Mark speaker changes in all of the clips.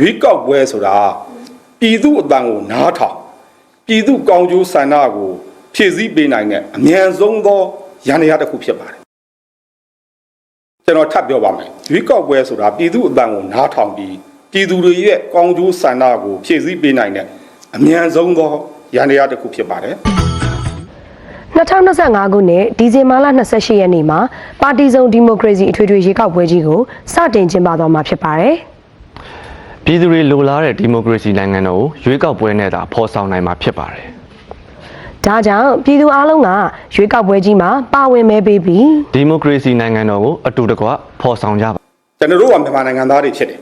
Speaker 1: ရွေးကောက်ပွဲဆိုတာပြည်သူအတန်ကိုနားထောင်ပြည်သူကောင်းကျိုးဆန္ဒကိုဖြည့်ဆည်းပေးနိုင်တဲ့အမြန်ဆုံးသောရန်ရာတစ်ခုဖြစ်ပါတယ်ကျွန်တော်ထပ်ပြောပါမယ်ရွေးကောက်ပွဲဆိုတာပြည်သူအတန်ကိုနားထောင်ပြီးပြည်သူတွေရဲ့ကောင်းကျိုးဆန္ဒကိုဖြည့်ဆည်းပေးနိုင်တဲ့အမြန်ဆုံးသောရန်ရာတစ်ခုဖြစ်ပါတယ်
Speaker 2: 2025ခုနှစ်ဒီဇင်ဘာလ28ရက်နေ့မှာပါတီစုံဒီမိုကရေစီအထွေထွေရွေးကောက်ပွဲကြီးကိုစတင်ကျင်းပသွားမှာဖြစ်ပါတယ်။
Speaker 3: ပြည်သူတွေလိုလားတဲ့ဒီမိုကရေစီနိုင်ငံတော်ကိုရွေးကောက်ပွဲနဲ့သာဖော်ဆောင်နိုင်မှာဖြစ်ပါတယ်
Speaker 2: ဒါကြောင့်ပြည်သူအလုံးကရွေးကောက်ပွဲကြီးမှာပါဝင်မဲပေးပြီး။
Speaker 3: ဒီမိုကရေစီနိုင်ငံတော်ကိုအတူတကွဖော်ဆောင်ကြပါ
Speaker 1: ကျွန်တော်တို့ကမြန်မာနိုင်ငံသားတွေဖြစ်တယ်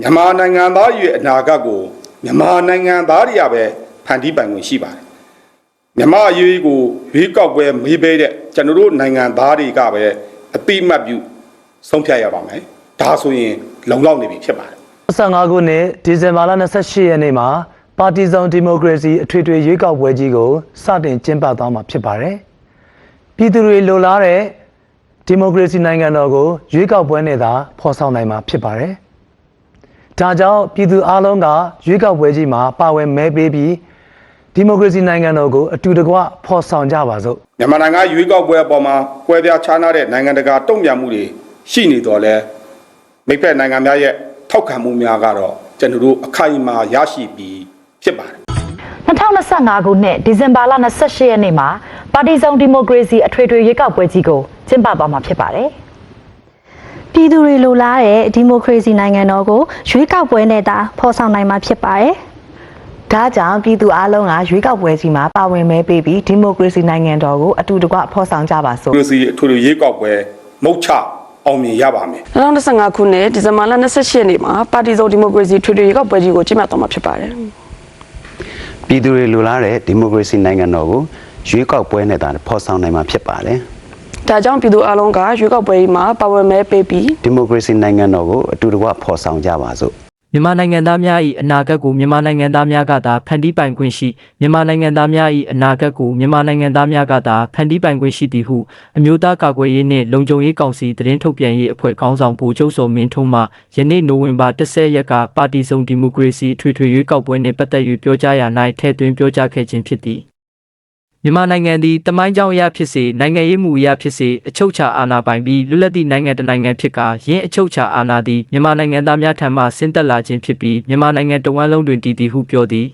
Speaker 1: မြန်မာနိုင်ငံသားရဲ့အနာဂတ်ကိုမြန်မာနိုင်ငံသားတွေကပဲဖန်တီးပိုင်ခွင့်ရှိပါတယ်မြန်မာအရေးကိုရွေးကောက်ပွဲမေးပေးတဲ့ကျွန်တော်တို့နိုင်ငံသားတွေကပဲအတိအမှတ်ပြုဆုံးဖြတ်ရပါမယ်ဒါဆိုရင်လုံလောက်နေပြီဖြစ်ပါတယ်
Speaker 4: 25ခုနှစ်ဒီဇင်ဘာလ28ရက်နေ့မှာပါတီစုံဒီမိုကရေစီအထွေထွေရွေးကောက်ပွဲကြီးကိုစတင်ကျင်းပသွားမှာဖြစ်ပါတယ်။ပြည်သူတွေလိုလားတဲ့ဒီမိုကရေစီနိုင်ငံတော်ကိုရွေးကောက်ပွဲနဲ့သာဖော်ဆောင်နိုင်မှာဖြစ်ပါတယ်။ဒါကြောင့်ပြည်သူအလုံးကရွေးကောက်ပွဲကြီးမှာပါဝင်မဲပေးပြီးဒီမိုကရေစီနိုင်ငံတော်ကိုအတူတကွဖော်ဆောင်ကြပါစို့
Speaker 1: မြန်မာနိုင်ငံရွေးကောက်ပွဲအပေါ်မှာကွဲပြားခြားနားတဲ့နိုင်ငံတကာတုံ့ပြန်မှုတွေရှိနေတော့လဲမိဖက်နိုင်ငံများရဲ့ ထောက်ခံမှုများကတော့ကျွန်တော်တို့အခိုင်အမာရရှိပြီးဖြစ်ပါတယ်
Speaker 5: 2025ခုနှစ်ဒီဇင်ဘာလ28ရက်နေ့မှာပါတီစုံဒီမိုကရေစီအထွေထွေရွေးကောက်ပွဲကြီးကိုကျင်းပသွားမှာဖြစ်ပါတယ်
Speaker 6: ပြည်သူတွေလိုလားတဲ့ဒီမိုကရေစီနိုင်ငံတော်ကိုရွေးကောက်ပွဲနဲ့သာဖော်ဆောင်နိုင်မှာဖြစ်ပါတယ်
Speaker 7: ဒါကြောင့်ပြည်သူအလုံးကရွေးကောက်ပွဲကြီးမှာပါဝင်မဲပေးပြီးဒီမိုကရေစီနိုင်ငံတော်ကိုအတူတကွဖော်ဆောင်ကြပါစို့
Speaker 1: ဒီလိုစီအထွေထွေရွေးကောက်ပွဲမုတ်ချ အောင်မြင်ရပါမယ်
Speaker 8: 2025ခုနှစ်ဒီဇင်ဘာလ28ရက်နေ့မှာပါတီစုံဒီမိုကရေစီထွေထွေရွေးကောက်ပွဲကြီးကိုကျင်းပသွားမှာဖြစ်ပါတယ်
Speaker 9: ပြည်သူတွေလိုလားတဲ့ဒီမိုကရေစီနိုင်ငံတော်ကိုရွေးကောက်ပွဲနဲ့သာဖော်ဆောင်နိုင်မှာဖြစ်ပါတယ်။
Speaker 8: ဒါကြောင့်ပြည်သူအလုံးကရွေးကောက်ပွဲကြီးမှာပါဝင်မဲပေးပြီး
Speaker 9: ဒီမိုကရေစီနိုင်ငံတော်ကိုအတူတကွဖော်ဆောင်ကြပါစို့
Speaker 10: မြန်မာနိုင်ငံသားများ၏အနာဂတ်ကိုမြန်မာနိုင်ငံသားများကသာဖန်တီးပိုင်ခွင့်ရှိမြန်မာနိုင်ငံသားများ၏အနာဂတ်ကိုမြန်မာနိုင်ငံသားများကသာဖန်တီးပိုင်ခွင့်ရှိသည်ဟုအမျိုးသားကာကွယ်ရေးနှင့်လုံခြုံရေးကောင်စီသတင်းထုတ်ပြန်ရေးအဖွဲ့ခေါင်းဆောင်ဗိုလ်ချုပ်စောမင်းထွန်းမှယနေ့နိုဝင်ဘာ10ရက်ကပါတီစုံဒီမိုကရေစီအထွေထွေရွေးကောက်ပွဲနှင့်ပတ်သက်၍ပြောကြားရာ၌ထည့်သွင်းပြောကြားခဲ့ခြင်းဖြစ်သည် မြန်မာနိုင်ငံသည်တမိုင်းကြောင်းအရာဖြစ်စေနိုင်ငံရေးမှုအရာဖြစ်စေအချုပ်အခြာအာဏာပိုင်ပြီးလွတ်လပ်သည့်နိုင်ငံတစ်နိုင်ငံဖြစ်ကာယင်းအချုပ်အခြာအာဏာသည်မြန်မာနိုင်ငံသားများထံမှဆင်းသက်လာခြင်းဖြစ်ပြီးမြန်မာနိုင်ငံတဝန်းလုံးတွင်တည်တည်ဟုပြောသည်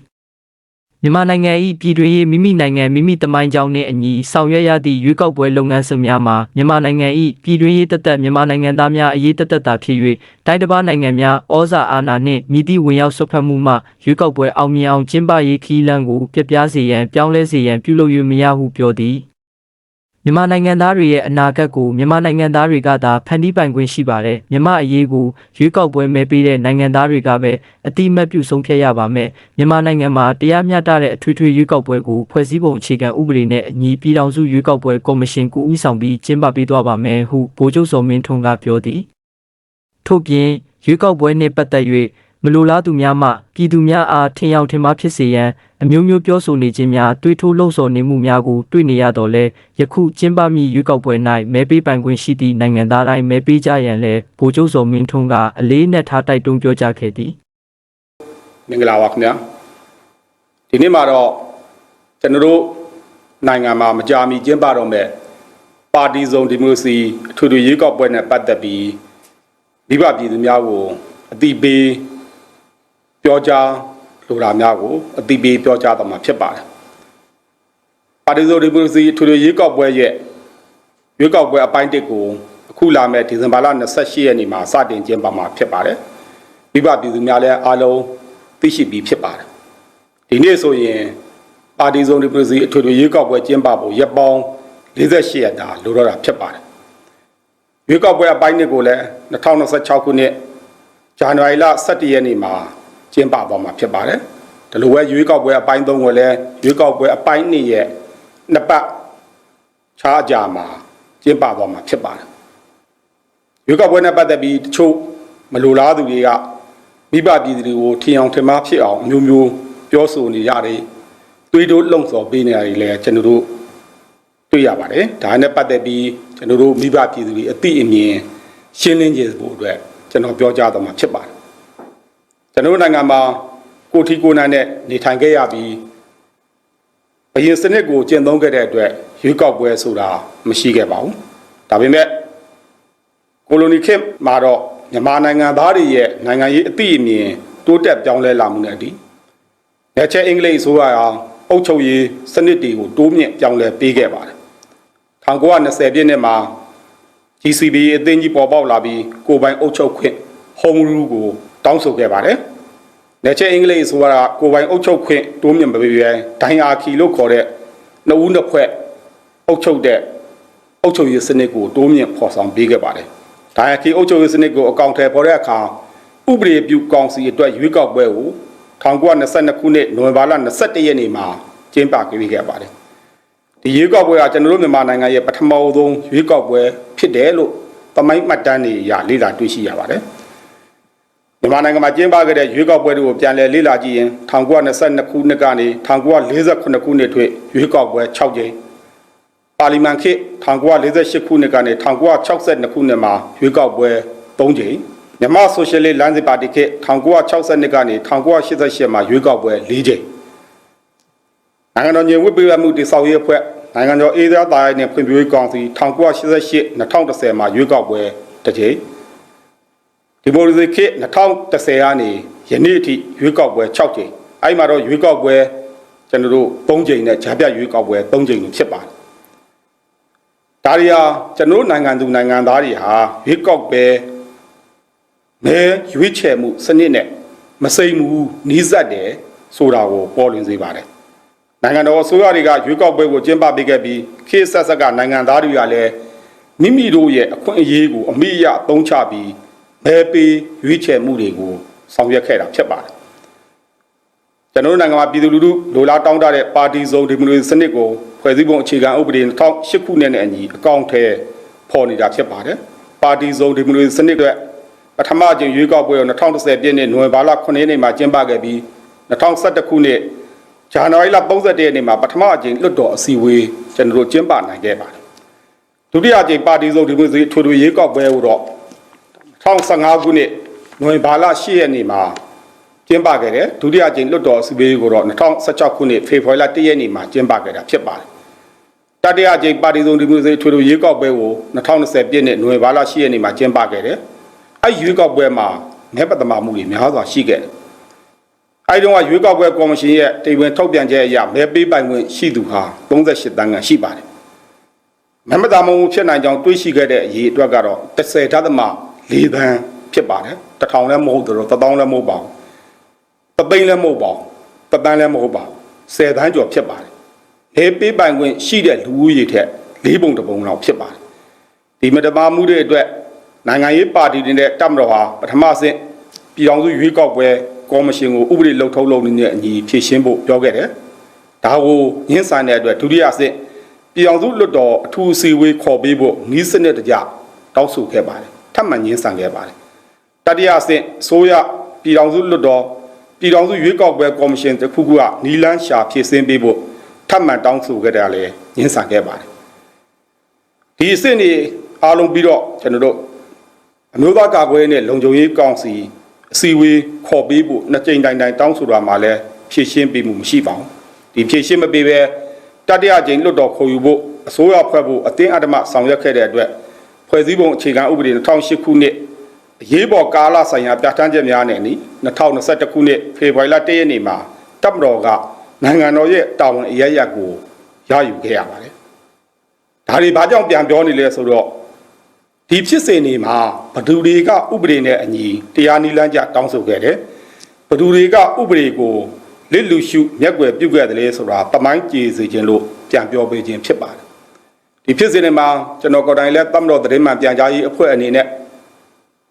Speaker 10: မြန်မာနိုင်ငံ၏ပြည်တွင်းရေးမိမိနိုင်ငံမိမိတမိုင်းကြောင်းနှင့်အညီဆောင်ရွက်ရသည့်ရွေးကောက်ပွဲလုပ်ငန်းစဉ်များမှာမြန်မာနိုင်ငံ၏ပြည်တွင်းရေးတသက်မြန်မာနိုင်ငံသားများအရေးတသက်သာဖြစ်၍တိုင်းတစ်ပါးနိုင်ငံများဩဇာအာဏာနှင့်မြည်သည့်ဝင်ရောက်ဆွတ်ဖက်မှုမှရွေးကောက်ပွဲအောင်မြင်အောင်ကျင်းပရေးခီးလန်းကိုပြပြစေရန်ပြောင်းလဲစေရန်ပြုလုပ်၍မရဟုပြောသည် မြန်မာနိုင်ငံသားတွေရဲ့အနာဂတ်ကိုမြန်မာနိုင်ငံသားတွေကသာဖန်တီးပိုင်ခွင့်ရှိပါတယ်မြန်မာအရေးကိုရွေးကောက်ပွဲမဲပေးတဲ့နိုင်ငံသားတွေကပဲအတိအမှတ်ပြုဆုံးဖြတ်ရပါမယ်မြန်မာနိုင်ငံမှာတရားမျှတတဲ့အထွေထွေရွေးကောက်ပွဲကိုဖွဲ့စည်းပုံအခြေခံဥပဒေနဲ့အညီပြည်ထောင်စုရွေးကောက်ပွဲကော်မရှင်ကိုဦးဆောင်ပြီးကျင်းပပေးသွားပါမယ်ဟုဗိုလ်ချုပ်စောမင်းထွန်းကပြောသည်ထို့ပြင်ရွေးကောက်ပွဲနှင့်ပတ်သက်၍ မလိုလားသူများမှပြည်သူများအားထင်ရောက်ထင်မှားဖြစ်စေရန်အမျိုးမျိုးပြောဆိုနေခြင်းများတွေးထိုးလှုံ့ဆော်နေမှုများကိုတွေ့နေရတော့လဲယခုကျင်းပမည့်ရွေးကောက်ပွဲ၌မဲပေးပိုင်ခွင့်ရှိသည့်နိုင်ငံသားတိုင်းမဲပေးကြရန်လဲဗိုလ်ချုပ်စောမင်းထွန်းကအလေးနက်ထားတိုက်တွန်းပြောကြားခဲ့သည်
Speaker 1: မင်္ဂလာပါခင်ဗျာဒီနေ့မှာတော့ကျွန်တော်တို့နိုင်ငံမှာမကြာမီကျင်းပတော့မဲ့ပါတီစုံဒီမိုကရေစီအထွေထွေရွေးကောက်ပွဲနဲ့ပတ်သက်ပြီးမိဘပြည်သူများကိုအတိပေး ပြောကြားလိုတာများကိုအတိပေးပြောကြားတော့မှာဖြစ်ပါတယ်ပါတီစုံဒီမိုကရေစီအထွေထွေရွေးကောက်ပွဲရဲ့ရွေးကောက်ပွဲအပိုင်းတစ်ကိုအခုလာမဲ့ဒီဇင်ဘာလ28ရက်နေ့မှာစတင်ကျင်းပမှာဖြစ်ပါတယ်မိဘပြည်သူများလည်းအားလုံးသိရှိပြီးဖြစ်ပါတယ်ဒီနေ့ဆိုရင်ပါတီစုံဒီမိုကရေစီအထွေထွေရွေးကောက်ပွဲကျင်းပဖို့ရက်ပေါင်း48ရက်တာလိုတော့တာဖြစ်ပါတယ်ရွေးကောက်ပွဲအပိုင်းနှစ်ကိုလည်း2026ခုနှစ်ဇန်နဝါရီလ17ရက်နေ့မှာ ကျင်းပသွားမှာဖြစ်ပါတယ်ဒီလိုပဲရွေးကောက်ပွဲအပိုင်း3ကိုလည်းရွေးကောက်ပွဲအပိုင်း2ရဲ့နှစ်ပတ်ခြားကြမှာကျင်းပသွားမှာဖြစ်ပါတယ်ရွေးကောက်ပွဲနဲ့ပတ်သက်ပြီးတချို့မလိုလားသူတွေကမိဘပြည်သူတွေကိုထင်အောင်ထင်မှားဖြစ်အောင်အမျိုးမျိုးပြောဆိုနေရတယ်။တွေးတိုးလှုံ့ဆော်ပေးနေရတယ်လည်းကျွန်တော်တို့တွေ့ရပါတယ်။ဒါနဲ့ပတ်သက်ပြီးကျွန်တော်တို့မိဘပြည်သူတွေအသိအမြင်ရှင်းလင်းကြဖို့အတွက်ကျွန်တော်ပြောကြားတော့မှာဖြစ်ပါတယ်။ ကျွန်တော်တို့နိုင်ငံမှာကိုထီကိုနိုင်နဲ့နေထိုင်ခဲ့ရပြီးဘရင်စနစ်ကိုကျင့်သုံးခဲ့တဲ့အတွက်ရွေးကောက်ပွဲဆိုတာမရှိခဲ့ပါဘူးဒါပေမဲ့ကိုလိုနီခေတ်မှာတော့မြန်မာနိုင်ငံသားတွေရဲ့နိုင်ငံရေးအသည့်အမြင်တိုးတက်ပြောင်းလဲလာမှုနဲ့အတည်လက်ချက်အင်္ဂလိပ်အစိုးရအောင်အုပ်ချုပ်ရေးစနစ်တွေကိုတိုးမြင့်ပြောင်းလဲပေးခဲ့ပါတယ်1920ပြည့်နှစ်မှာ GCB အသင်းကြီးပေါ်ပေါက်လာပြီးကိုယ်ပိုင်အုပ်ချုပ်ခွင့် home rule ကိုတောင်းဆိုခဲ့ပါတယ်။ လက်ချက်အင်္ဂလိပ်ဆိုတာကိုယ်ပိုင်အုပ်ချုပ်ခွင့်တိုးမြင့်မပေးဘဲဒိုင်အာခီလို့ခေါ်တဲ့နှစ်ဦးနှစ်ဖွဲ့အုပ်ချုပ်တဲ့အုပ်ချုပ်ရေးစနစ်ကိုတိုးမြင့်ဖော်ဆောင်ပေးခဲ့ပါတယ်။ဒိုင်အာခီအုပ်ချုပ်ရေးစနစ်ကိုအကောင့်ထဲပေါ်တဲ့အခါဥပဒေပြုကောင်စီအတွက်ရွေးကောက်ပွဲကို1922ခုနှစ်နိုဝင်ဘာလ21ရက်နေ့မှာကျင်းပခဲ့ပါတယ်။ဒီရွေးကောက်ပွဲကကျွန်တော်တို့မြန်မာနိုင်ငံရဲ့ပထမဆုံးရွေးကောက်ပွဲဖြစ်တယ်လို့သမိုင်းမှတ်တမ်းတွေအရလေ့လာတွေ့ရှိရပါတယ်။ မြန်မာနိုင်ငံမှာကျင်းပခဲ့တဲ့ရွေးကောက်ပွဲတွေကိုပြန်လည်လေ့လာကြည့်ရင်1922ခုနှစ်ကနေ1948ခုနှစ်ထွေရွေးကောက်ပွဲ6ကြိမ်ပါလီမန်ခေတ်1948ခုနှစ်ကနေ1962ခုနှစ်မှာရွေးကောက်ပွဲ3ကြိမ်မြန်မာဆိုရှယ်လစ်လမ်းစဉ်ပါတီခေတ်1962ကနေ1988မှာရွေးကောက်ပွဲ4ကြိမ်နိုင်ငံတော်ညင်ဝတ်ပေးရမှုတိဆောက်ရေးအဖွဲ့နိုင်ငံတော်အေးသားသားရေးနဲ့ဖွံ့ဖြိုးရေးကောင်စီ1988 2010မှာရွေးကောက်ပွဲတစ်ကြိမ် ဒီမိုရီစီခေတ်2010ကနေယနေ့အထိရွေးကောက်ပွဲ6ကြိမ်အဲ့မှာတော့ရွေးကောက်ပွဲကျွန်တော်တို့3ကြိမ်နဲ့ဂျာပြရွေးကောက်ပွဲ3ကြိမ်လို့ဖြစ်ပါတယ်ဒါရီဟာကျွန်တော်တို့နိုင်ငံသူနိုင်ငံသားတွေဟာရွေးကောက်ပွဲမဲရွေးချယ်မှုစနစ်နဲ့မစိမ့်ဘူးနီးစပ်တယ်ဆိုတာကိုပေါ်လွင်စေပါတယ်နိုင်ငံတော်အစိုးရတွေကရွေးကောက်ပွဲကိုကျင်းပပေးခဲ့ပြီးခေတ်ဆက်ဆက်ကနိုင်ငံသားတွေကလည်းမိမိတို့ရဲ့အခွင့်အရေးကိုအမိအယသုံးချပြီး မဲပေးရွေးချယ်မှုတွေကိုဆောင်ရွက်ခဲ့တာဖြစ်ပါတယ်။ကျွန်တော်တို့နိုင်ငံမှာပြည်သူလူထုလိုလားတောင်းတတဲ့ပါတီစုံဒီမိုကရေစီစနစ်ကိုဖွဲ့စည်းပုံအခြေခံဥပဒေ2008ခုနှစ်နဲ့အညီအကောင့်ထဲပေါ်နေတာဖြစ်ပါတယ်။ပါတီစုံဒီမိုကရေစီစနစ်တွေပထမအကြိမ်ရွေးကောက်ပွဲကို2010ပြည့်နှစ်နိုဝင်ဘာလ9ရက်နေ့မှာကျင်းပခဲ့ပြီး2011ခုနှစ်ဇန်နဝါရီလ31ရက်နေ့မှာပထမအကြိမ်လွှတ်တော်အစည်းအဝေးကျွန်တော်တို့ကျင်းပနိုင်ခဲ့ပါတယ်။ဒုတိယအကြိမ်ပါတီစုံဒီမိုကရေစီထွေထွေရွေးကောက်ပွဲကိုတော့ 2015ခုနှစ်နိုဝင်ဘာလ10ရက်နေ့မှာကျင်းပခဲ့တဲ့ဒုတိယကြိမ်လွတ်တော်အစည်းအဝေးကိုတော့2016ခုနှစ်ဖေဖော်ဝါရီလ1ရက်နေ့မှာကျင်းပခဲ့တာဖြစ်ပါတယ်။တတိယကြိမ်ပါတီစုံဒီမိုကရေစီထွေထွေရွေးကောက်ပွဲကို2020ပြည့်နှစ်နိုဝင်ဘာလ10ရက်နေ့မှာကျင်းပခဲ့တယ်။အဲဒီရွေးကောက်ပွဲမှာမဲပတမာမှုတွေများစွာရှိခဲ့တယ်။အဲဒီတော့ရွေးကောက်ပွဲကော်မရှင်ရဲ့တိမ်ဝင်ထုတ်ပြန်ချက်အရမဲပေးပိုင်ခွင့်ရှိသူဟာ38တန်းခန့်ရှိပါတယ်။မဲပတမာမှုဖြစ်နိုင်ကြောင်းတွေးရှိခဲ့တဲ့အရေးအတွက်ကတော့30.3 ၄သန်းဖြစ်ပါတယ်တထောင်လည်းမဟုတ်တော့တထောင်လည်းမဟုတ်ပါဘူးတသိန်းလည်းမဟုတ်ပါဘူးတသန်းလည်းမဟုတ်ပါဘူး၁၀သန်းကျော်ဖြစ်ပါတယ်လေပေးပိုင်ခွင့်ရှိတဲ့လူဦးရေထက်၄ပုံတစ်ပုံလောက်ဖြစ်ပါတယ်ဒီမတပါမှုတွေအတွက်နိုင်ငံရေးပါတီတွေနဲ့တပ်မတော်ဟာပထမဆင့်ပြည်ထောင်စုရွေးကောက်ပွဲကော်မရှင်ကိုဥပဒေလှုပ်ထုံးလုပ်နေတဲ့အညီဖြည့်ရှင်းဖို့ပြောခဲ့တယ်။ဒါကိုညှင်းဆန်တဲ့အတွက်ဒုတိယဆင့်ပြည်ထောင်စုလွှတ်တော်အထူးအစည်းအဝေးခေါ်ပေးဖို့နှီးစနစ်တကျတောင်းဆိုခဲ့ပါတယ်။ ထပ်မံညှင်းဆန်ခဲ့ပါတယ်။တတိယဆင့်အစိုးရပြည်ထောင်စုလွှတ်တော်ပြည်ထောင်စုရွေးကောက်ပွဲကော်မရှင်တစ်ခုခုကနီလန်းရှာဖြည့်ဆင်းပေးဖို့ထပ်မံတောင်းဆိုခဲ့တယ်လည်းညှင်းဆန်ခဲ့ပါတယ်။ဒီအဆင့်တွေအားလုံးပြီးတော့ကျွန်တော်တို့အမျိုးသားကာကွယ်ရေးနဲ့လုံခြုံရေးကောင်စီအစည်းအဝေးခေါ်ပေးဖို့နှစ်ကြိမ်တိုင်တိုင်တောင်းဆိုတာမှလည်းဖြည့်ရှင်းပေးမှုမရှိပါဘူးဒီဖြည့်ရှင်းမပေးဘဲတတိယကြိမ်လွတ်တော်ခေါ်ယူဖို့အစိုးရဖွဲ့ဖို့အတင်းအဓမ္မဆောင်ရွက်ခဲ့တဲ့အတွက် ဖွဲ့စည်းပုံအခြေခံဥပဒေ2008ခုနှစ်အရေးပေါ်ကာလဆိုင်ရာပြဋ္ဌာန်းချက်များနဲ့နီ2021ခုနှစ်ဖေဖော်ဝါရီလ1ရက်နေ့မှာတပ်မတော်ကနိုင်ငံတော်ရဲ့တာဝန်အရရက်ကိုရယူခဲ့ရပါတယ်ဒါတွေဘာကြောင့်ပြန်ပြောနေလဲဆိုတော့ဒီဖြစ်စဉ်တွေမှာဘဒူတွေကဥပဒေနဲ့အညီတရားနိလန်းကြတောင်းဆိုခဲ့တယ်ဘဒူတွေကဥပဒေကိုလစ်လူရှုမျက်ွယ်ပြုတ်ခဲ့တယ်လေဆိုတာတမိုင်းကြည်စေခြင်းလို့ပြန်ပြောပေးခြင်းဖြစ်ပါတယ် ဒီဖြစ်စဉ်တွေမှာကျွန်တော်ကိုယ်တိုင်လည်းတမတော်သတင်းမှန်ပြန်ကြားရေးအဖွဲ့အနေနဲ့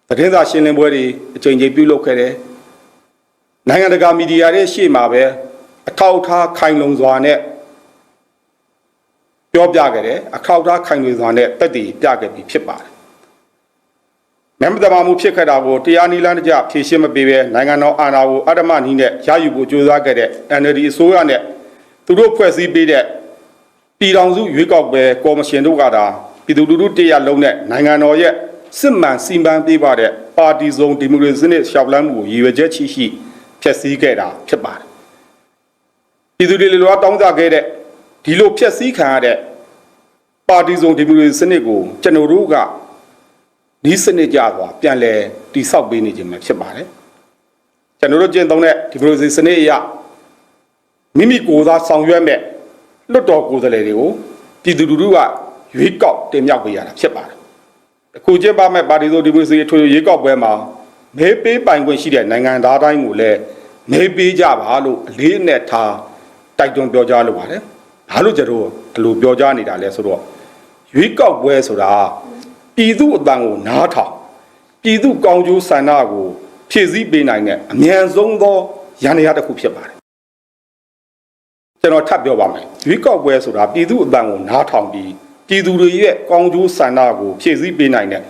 Speaker 1: သတင်းစာရှင်းလင်းပွဲတွေအချိန်ချင်းပြုလုပ်ခဲ့တယ်နိုင်ငံတကာမီဒီယာတွေရှေ့မှာပဲအထောက်အထားခိုင်လုံစွာနဲ့ပြောပြခဲ့တယ်အထောက်အထားခိုင်လုံစွာနဲ့တက်တည်ပြခဲ့ပြီးဖြစ်ပါတယ်နမတမာမှုဖြစ်ခဲ့တာကိုတရားနီလန်းတကြဖြေရှင်းမပေးဘဲနိုင်ငံတော်အာဏာကိုအဓမ္မနီးနဲ့ရယူဖို့ကြိုးစားခဲ့တဲ့ NLD အစိုးရနဲ့သူတို့ဖွဲ့စည်းပေးတဲ့ ပြည်ထောင်စုရွေးကောက်ပွဲကော်မရှင်တို့ကသာပြည်သူလူထုတရားလုံးနဲ့နိုင်ငံတော်ရဲ့စစ်မှန်စီမံပေးပါတဲ့ပါတီစုံဒီမိုကရေစီနဲ့ရှောက်လန်းမှုကိုရည်ရွယ်ချက်ရှိရှိဖျက်ဆီးခဲ့တာဖြစ်ပါတယ်ပြည်သူတွေလိုလားတောင်းကြခဲ့တဲ့ဒီလိုဖျက်ဆီးခံရတဲ့ပါတီစုံဒီမိုကရေစီစနစ်ကိုကျွန်တော်တို့ကဒီစနစ်ကြသွားပြန်လဲတိဆောက်ပေးနေခြင်းပဲဖြစ်ပါတယ်ကျွန်တော်တို့ကျင့်သုံးတဲ့ဒီမိုကရေစီစနစ်အရမိမိကိုယ်သာဆောင်ရွက်မဲ့ လွတ်တော်ကိုယ်စားလှယ်တွေကိုပြည်သူလူထုကရွေးကောက်တင်မြှောက်ပေးရတာဖြစ်ပါတယ်။အခုကျင်းပမဲ့ပါတီစုံဒီမိုကရေစီအထွေထွေရွေးကောက်ပွဲမှာမဲပေးပိုင်ခွင့်ရှိတဲ့နိုင်ငံသားတိုင်းကိုလည်းမဲပေးကြပါလို့အလေးအနက်ထားတိုက်တွန်းပြောကြားလိုပါတယ်။ဘာလို့ကျတော့ဒီလိုပြောကြားနေတာလဲဆိုတော့ရွေးကောက်ပွဲဆိုတာပြည်သူအတန်ကိုနားထောင်ပြည်သူကောင်းကျိုးဆန္ဒကိုဖြည့်ဆည်းပေးနိုင်တဲ့အမြန်ဆုံးသောရန်ရာတစ်ခုဖြစ်ပါတယ် ကျွန်တော်ထပ်ပြောပါမယ်ရွေးကောက်ပွဲဆိုတာပြည်သူအတန်ကိုနားထောင်ပြီးပြည်သူတွေရဲ့ကောင်းကျိုးဆန္ဒကိုဖြည့်ဆည်းပေးနိုင်တဲ့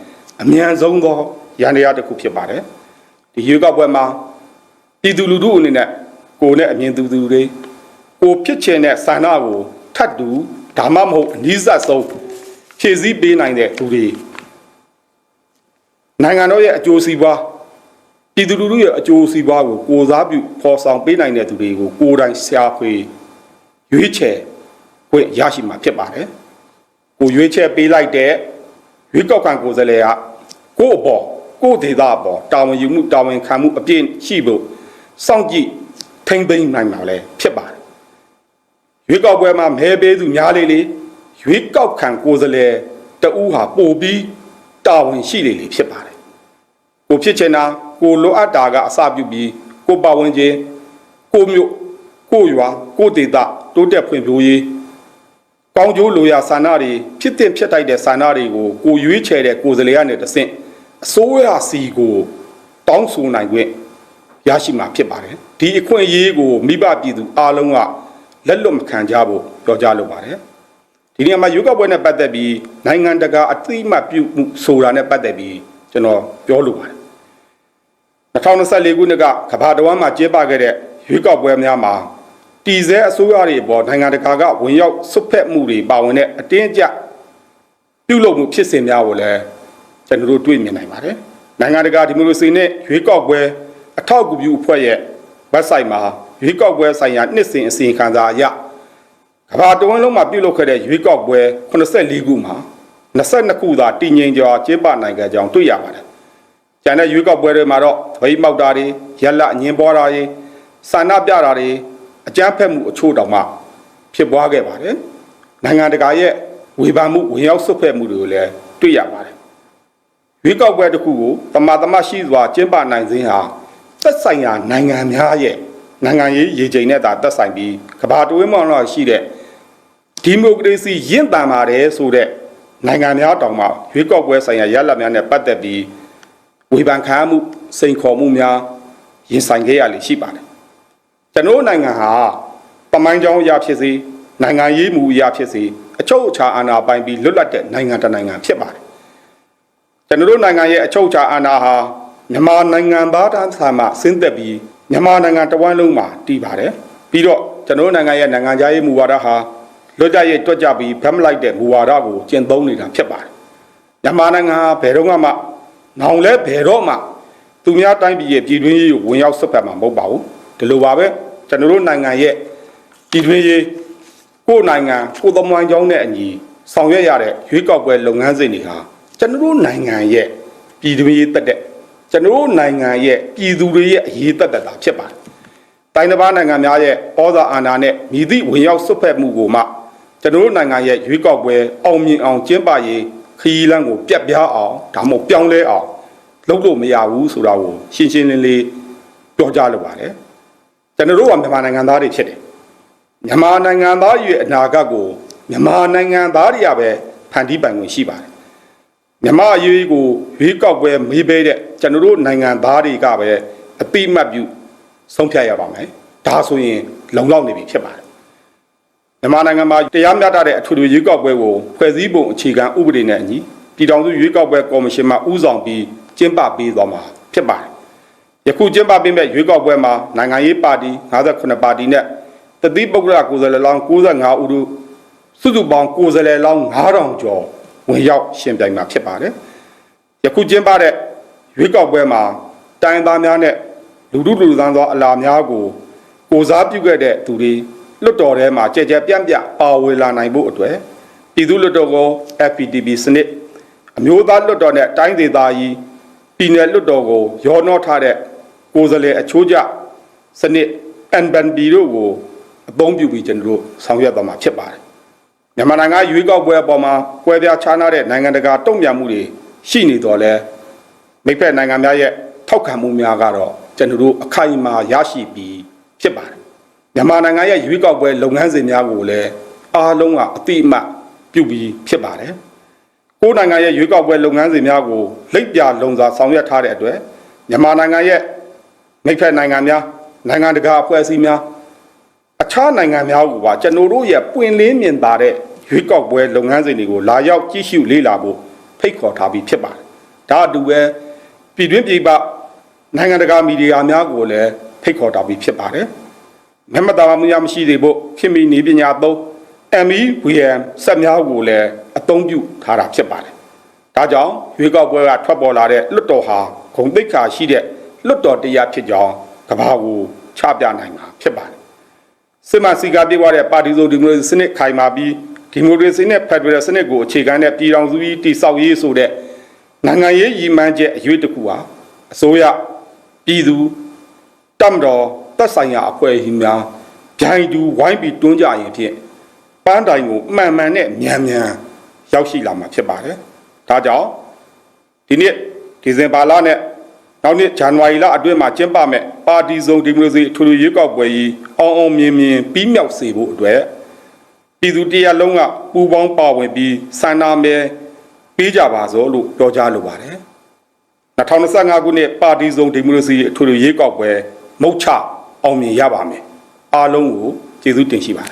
Speaker 1: အမြန်ဆုံးသောရန်တရားတစ်ခုဖြစ်ပါတယ်ဒီရွေးကောက်ပွဲမှာပြည်သူလူထုအနေနဲ့ကိုယ်နဲ့အမြင်သူသူတွေကိုဖြစ်ချင်တဲ့ဆန္ဒကိုထပ်တူဒါမှမဟုတ်အနည်းဆက်ဆုံးဖြည့်ဆည်းပေးနိုင်တဲ့သူတွေနိုင်ငံတော်ရဲ့အကျိုးစီးပွားပြည်သူလူထုရဲ့အကျိုးစီးပွားကိုကိုစားပြုဖော်ဆောင်ပေးနိုင်တဲ့သူတွေကိုကိုယ်တိုင်ဆရာဖွေ ရွေးချယ်ခွင့်ရရှိမှာဖြစ်ပါတယ်။ကိုရွေးချယ်ပေးလိုက်တဲ့ရွေးကောက်ခံကိုယ်စားလှယ်ကကိုယ့်အပေါ်ကိုယ့်ဒေသအပေါ်တာဝန်ယူမှုတာဝန်ခံမှုအပြည့်ရှိဖို့စောင့်ကြည့်ထိမ့်သိမ်းနိုင်မှာလည်းဖြစ်ပါတယ်။ရွေးကောက်ပွဲမှာမဲပေးသူများလေးလေးရွေးကောက်ခံကိုယ်စားလှယ်တဦးဟာပို့ပြီးတာဝန်ရှိလေလေဖြစ်ပါတယ်။ကိုဖြစ်ချင်တာကိုလိုအပ်တာကအစပြုပြီးကိုပတ်ဝန်းကျင်ကိုမြို့ ကိုရွာကိုဒေသတိုးတက်ဖွံ့ဖြိုးရေးကောင်းကျိုးလိုရာဆန္ဒတွေဖြစ်တဲ့ဖြစ်တိုက်တဲ့ဆန္ဒတွေကိုကိုရွေးချယ်တဲ့ကိုယ်စားလှယ်ကနေတဆင့်အစိုးရစီကိုတောင်းဆိုနိုင်ခွင့်ရရှိမှာဖြစ်ပါတယ်ဒီအခွင့်အရေးကိုမိဘပြည်သူအားလုံးကလက်လွတ်မခံကြဖို့ပြောကြားလိုပါတယ်ဒီနေရာမှာရွေးကောက်ပွဲနဲ့ပတ်သက်ပြီးနိုင်ငံတကာအသိအမှတ်ပြုမှုဆိုတာနဲ့ပတ်သက်ပြီးကျွန်တော်ပြောလိုပါတယ်2024ခုနှစ်ကကမ္ဘာတော်မှာကျင်းပခဲ့တဲ့ရွေးကောက်ပွဲများမှာ တည်ဆဲအစိုးရတွေပေါ်နိုင်ငံတကာကဝင်ရောက်ဆွတ်ဖက်မှုတွေပါဝင်တဲ့အတင်းအကျပ်ပြုလုပ်မှုဖြစ်စဉ်များကိုလည်းကျွန်တော်တို့တွေ့မြင်နိုင်ပါတယ်နိုင်ငံတကာဒီမိုကရေစီနဲ့ရွေးကောက်ပွဲအထောက်အကူပြုအဖွဲ့ရဲ့ website မှာရွေးကောက်ပွဲဆိုင်ရာနှစ်စဉ်အစီရင်ခံစာအရကမ္ဘာတဝန်းလုံးမှာပြုလုပ်ခဲ့တဲ့ရွေးကောက်ပွဲ84ခုမှာ22ခုသာတည်ငြိမ်စွာကျင်းပနိုင်ခဲ့ကြောင်းတွေ့ရပါတယ်။ကျန်တဲ့ရွေးကောက်ပွဲတွေမှာတော့ဗိမောက်တာတွေရက်လက်အငင်းပွားတာတွေဆန္ဒပြတာတွေ အကြမ်းဖက်မှုအချို့တောင်မှဖြစ်ပွားခဲ့ပါတယ်။နိုင်ငံတကာရဲ့ဝေဖန်မှုဝင်ရောက်ဆွတ်ဖက်မှုတွေကိုလည်းတွေ့ရပါတယ်။ရွေးကောက်ပွဲတစ်ခုကိုတမာတမရှိစွာကျင်းပနိုင်ခြင်းဟာသက်ဆိုင်ရာနိုင်ငံများရဲ့နိုင်ငံရေးရေချိန်နဲ့သာသက်ဆိုင်ပြီးကမ္ဘာတဝန်းမှာတော့ရှိတဲ့ဒီမိုကရေစီရင့်တန်ပါတယ်ဆိုတဲ့နိုင်ငံများတောင်မှရွေးကောက်ပွဲဆိုင်ရာရလဒ်များနဲ့ပတ်သက်ပြီးဝေဖန်ခံရမှုစိန်ခေါ်မှုများရင်ဆိုင်ခဲ့ရလေရှိပါတယ် ကျွန်တော်တို့နိုင်ငံဟာပမိုင်းကြောင်းအရာဖြစ်စေနိုင်ငံရေးမူအရာဖြစ်စေအချုပ်အခြာအာဏာပိုင်ပြီးလွတ်လပ်တဲ့နိုင်ငံတစ်နိုင်ငံဖြစ်ပါတယ်ကျွန်တော်တို့နိုင်ငံရဲ့အချုပ်အခြာအာဏာဟာမြန်မာနိုင်ငံသားတန်းဆာမှဆင်းသက်ပြီးမြန်မာနိုင်ငံတစ်ဝန်းလုံးမှာတည်ပါတယ်ပြီးတော့ကျွန်တော်တို့နိုင်ငံရဲ့နိုင်ငံခြားရေးမူဝါဒဟာလွတ်ကြရဲ့တွက်ကြပြီးဗတ်မလိုက်တဲ့မူဝါဒကိုကျင့်သုံးနေတာဖြစ်ပါတယ်။မြန်မာနိုင်ငံဟာဘယ်တော့မှနောင်လဲဘယ်တော့မှသူများတိုင်းပြည်ရဲ့ပြည်တွင်းရေးကိုဝင်ရောက်ဆွတ်ဖက်မှာမဟုတ်ပါဘူး။ ဒီလိုပါပဲကျွန်တော်တို့နိုင်ငံရဲ့ပြည်တွင်းရေးကိုယ်နိုင်ငံကိုယ်သမိုင်းကြောင်းနဲ့အညီဆောင်ရွက်ရတဲ့ရွေးကောက်ပွဲလုပ်ငန်းစဉ်တွေဟာကျွန်တော်တို့နိုင်ငံရဲ့ပြည်တွင်းရေးတက်တဲ့ကျွန်တော်တို့နိုင်ငံရဲ့ပြည်သူတွေရဲ့အရေးတက်တက်တာဖြစ်ပါတယ်။တိုင်းတစ်ပါးနိုင်ငံများရဲ့ဩဇာအာဏာနဲ့မြည်သည့်ဝင်ရောက်ဆွတ်ဖက်မှုကိုမှကျွန်တော်တို့နိုင်ငံရဲ့ရွေးကောက်ပွဲအောင်မြင်အောင်ကျင်းပရေးခရီးလမ်းကိုပြတ်ပြားအောင်ဒါမှမဟုတ်ပြောင်းလဲအောင်လုပ်လို့မရဘူးဆိုတာကိုရှင်းရှင်းလင်းလင်းပြောကြားလိုပါတယ် ကျွန်တော်တို့ကမြန်မာနိုင်ငံသားတွေဖြစ်တယ်မြန်မာနိုင်ငံသားရဲ့အနာဂတ်ကိုမြန်မာနိုင်ငံသားတွေကပဲဖန်တီးပိုင်ခွင့်ရှိပါတယ်မြန်မာအရေးကိုရွေးကောက်ပွဲမေးပေးတဲ့ကျွန်တော်တို့နိုင်ငံသားတွေကပဲအတိအမှတ်ပြုဆုံးဖြတ်ရပါမယ်ဒါဆိုရင်လုံလောက်နေပြီဖြစ်ပါတယ်မြန်မာနိုင်ငံမှာတရားမျှတတဲ့အထွေထွေရွေးကောက်ပွဲကိုဖွဲ့စည်းပုံအခြေခံဥပဒေနဲ့အညီပြည်ထောင်စုရွေးကောက်ပွဲကော်မရှင်မှဦးဆောင်ပြီးကျင်းပပေးသွားမှာဖြစ်ပါတယ် ယခုကျင်းပပေးမဲ့ရွေးကောက်ပွဲမှာနိုင်ငံရေးပါတီ58ပါတီနဲ့တတိပုဂ္ဂလကိုယ်စားလှယ်လောင်း95ဦးတို့စုစုပေါင်းကိုယ်စားလှယ်လောင်း9000ကျော်ဝင်ရောက်ရှင်ပြိုင်မှာဖြစ်ပါတယ်ယခုကျင်းပတဲ့ရွေးကောက်ပွဲမှာတိုင်းသားများနဲ့လူထုလူသားသောအလားများကိုကိုစားပြုခဲ့တဲ့သူတွေလွတ်တော်ထဲမှာကြဲကြဲပြန့်ပြန့်ပါဝင်လာနိုင်ဖို့အတွက်ပြည်သူ့လွတ်တော်ကို FPTP စနစ်အမျိုးသားလွတ်တော်နဲ့တိုင်းဒေသကြီးပြည်နယ်လွတ်တော်ကိုရောနှောထားတဲ့ ကိုယ်စားလှယ်အချိုးကျစနစ် NBNB တို့ကိုအသုံးပြုပြီးကျွန်တော်တို့ဆောင်ရွက်သွားမှာဖြစ်ပါတယ်။မြန်မာနိုင်ငံရွေးကောက်ပွဲအပေါ်မှာကွဲပြားခြားနားတဲ့နိုင်ငံတကာတုံ့ပြန်မှုတွေရှိနေတော့လဲမိဖက်နိုင်ငံများရဲ့ထောက်ခံမှုများကတော့ကျွန်တော်တို့အခိုင်အမာရရှိပြီးဖြစ်ပါတယ်။မြန်မာနိုင်ငံရဲ့ရွေးကောက်ပွဲလုပ်ငန်းစဉ်များကိုလည်းအားလုံးကအတိအမှတ်ပြုပြီးဖြစ်ပါတယ်။ကိုယ်နိုင်ငံရဲ့ရွေးကောက်ပွဲလုပ်ငန်းစဉ်များကိုလိပ်ပြလုံစွာဆောင်ရွက်ထားတဲ့အတွက်မြန်မာနိုင်ငံရဲ့ မိဖက်နိုင်ငံများနိုင်ငံတကာအဖွဲ့အစည်းများအခြားနိုင်ငံများကပါကျွန်တော်တို့ရဲ့ပွင့်လင်းမြင်သာတဲ့ရွေးကောက်ပွဲလုပ်ငန်းစဉ်တွေကိုလာရောက်ကြည့်ရှုလေ့လာဖို့ဖိတ်ခေါ်ထားပြီးဖြစ်ပါတယ်။ဒါအတူပဲပြည်တွင်းပြည်ပနိုင်ငံတကာမီဒီယာများကိုလည်းဖိတ်ခေါ်ထားပြီးဖြစ်ပါတယ်။မျက်မှတ်သားမှုများမရှိသေးဖို့ခင်မီနေပညာသုံး MEVM စက်များကိုလည်းအသုံးပြုထားတာဖြစ်ပါတယ်။ဒါကြောင့်ရွေးကောက်ပွဲကထွက်ပေါ်လာတဲ့လွတ်တော်ဟာဂုံတိတ်ခါရှိတဲ့ လွတ်တော်တရားဖြစ်ကြောင်းကမ္ဘာကိုချပြနိုင်မှာဖြစ်ပါတယ်။စစ်မှန်စီကားပြေးသွားတဲ့ပါတီစုံဒီမိုကရေစီစနစ်ခိုင်မာပြီးဒီမိုကရေစီနဲ့ဖက်ဒရယ်စနစ်ကိုအခြေခံတဲ့ပြည်ထောင်စုကြီးတည်ဆောက်ရေးဆိုတဲ့နိုင်ငံရေးရည်မှန်းချက်အရွေးတစ်ခုဟာအစိုးရပြည်သူတမ်တော်သက်ဆိုင်ရာအဖွဲ့အစည်းများဂျိုင်းတူဝိုင်းပြီးတွန်းကြရင်ဖြင့်ပန်းတိုင်ကိုမှန်မှန်နဲ့မြန်မြန်ရောက်ရှိလာမှာဖြစ်ပါတယ်။ဒါကြောင့်ဒီနေ့ဒီဇင်ဘာလနဲ့ နောက်နှစ်ဇန်နဝါရီလအတွင်းမှာကျင်းပမဲ့ပါတီစုံဒီမိုကရေစီအထွေထွေရွေးကောက်ပွဲကြီးအောင်အောင်မြင်မြင်ပြီးမြောက်စေဖို့အတွက်ပြည်သူတရားလုံးကပူးပေါင်းပါဝင်ပြီးဆန္ဒမဲပေးကြပါစို့လို့ပြောကြားလိုပါတယ်။2025ခုနှစ်ပါတီစုံဒီမိုကရေစီအထွေထွေရွေးကောက်ပွဲမုတ်ချအောင်မြင်ရပါမယ်။အားလုံးကိုကျေးဇူးတင်ရှိပါတယ်